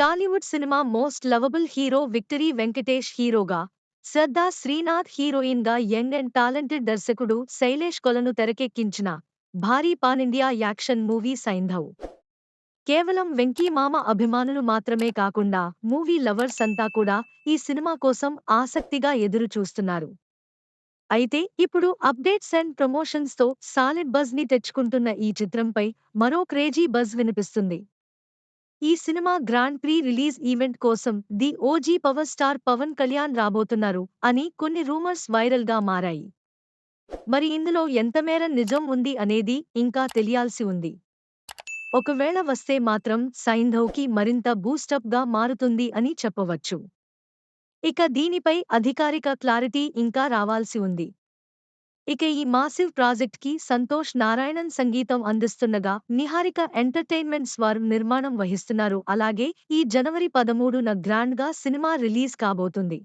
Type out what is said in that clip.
Tollywood cinema most lovable hero victory Venkatesh హీరోగా శ్రద్ధా శ్రీనాథ్ హీరోయిన్గా young and talented దర్శకుడు శైలేష్ కొలను తెరకెక్కించిన భారీ పానిండియా యాక్షన్ మూవీ సైంధవ్. కేవలం వెంకీ మామ అభిమానులు మాత్రమే కాకుండా మూవీ లవర్స్ అంతా కూడా ఈ సినిమా కోసం ఆసక్తిగా ఎదురు చూస్తున్నారు అయితే ఇప్పుడు అప్డేట్స్ అండ్ ప్రమోషన్స్తో సాలిడ్ బజ్ని తెచ్చుకుంటున్న ఈ చిత్రంపై మరో క్రేజీ బజ్ వినిపిస్తుంది. ఈ cinema grand pre release event కోసం the OG power star Pawan Kalyan రాబోతున్నారు అని కొన్ని రూమర్స్ వైరల్గా మారాయి. మరి ఇందులో ఎంతమేర నిజం ఉంది అనేది ఇంకా తెలియాల్సి ఉంది. ఒకవేళ వస్తే మాత్రం సైంధవ్కి మరింత బూస్టప్గా మారుతుంది అని చెప్పవచ్చు. ఇక దీనిపై అధికారిక క్లారిటీ ఇంకా రావాల్సి ఉంది. ఇక ఈ మాసివ్ ప్రాజెక్ట్కి సంతోష్ నారాయణన్ సంగీతం అందిస్తుండగా నిహారిక ఎంటర్టైన్మెంట్స్ వారు నిర్మాణం వహిస్తున్నారు. అలాగే ఈ జనవరి పదమూడున గ్రాండ్గా సినిమా రిలీజ్ కాబోతుంది.